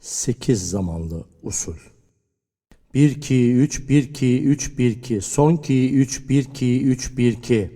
8 zamanlı usul. 1 2 3 1 2 3 1 2 son 2 3 1 2 3 1 2